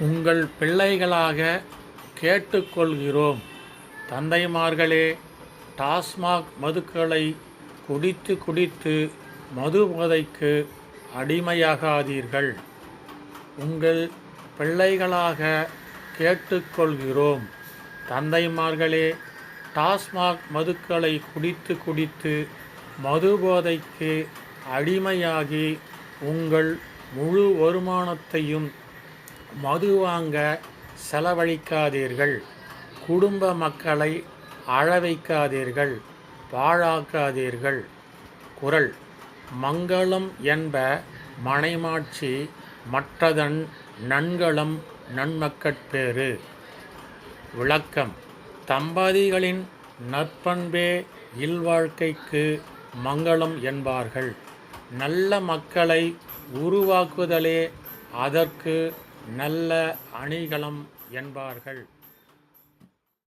உங்கள் பிள்ளைகளாக கேட்டுக்கொள்கிறோம். தந்தைமார்களே டாஸ்மாக் மதுக்களை குடித்து குடித்து மது போதைக்கு அடிமையாகாதீர்கள். உங்கள் பிள்ளைகளாக கேட்டுக்கொள்கிறோம். தந்தைமார்களே டாஸ்மாக் மதுக்களை குடித்து குடித்து மது போதைக்கு அடிமையாகி உங்கள் முழு வருமானத்தையும் மது வாங்க செலவழிக்காதீர்கள். குடும்ப மக்களை அழவைக்காதீர்கள். பாழாக்காதீர்கள். குரல். மங்களம் என்ப மனைமாட்சி மற்றதன் நன்களம் நன்மக்கட்பேறு விளக்கம். தம்பதிகளின் நற்பண்பே இல்வாழ்க்கைக்கு மங்களம் என்பார்கள். நல்ல மக்களை உருவாக்குதலே அதற்கு நல்ல அணிகலம் என்பார்கள்.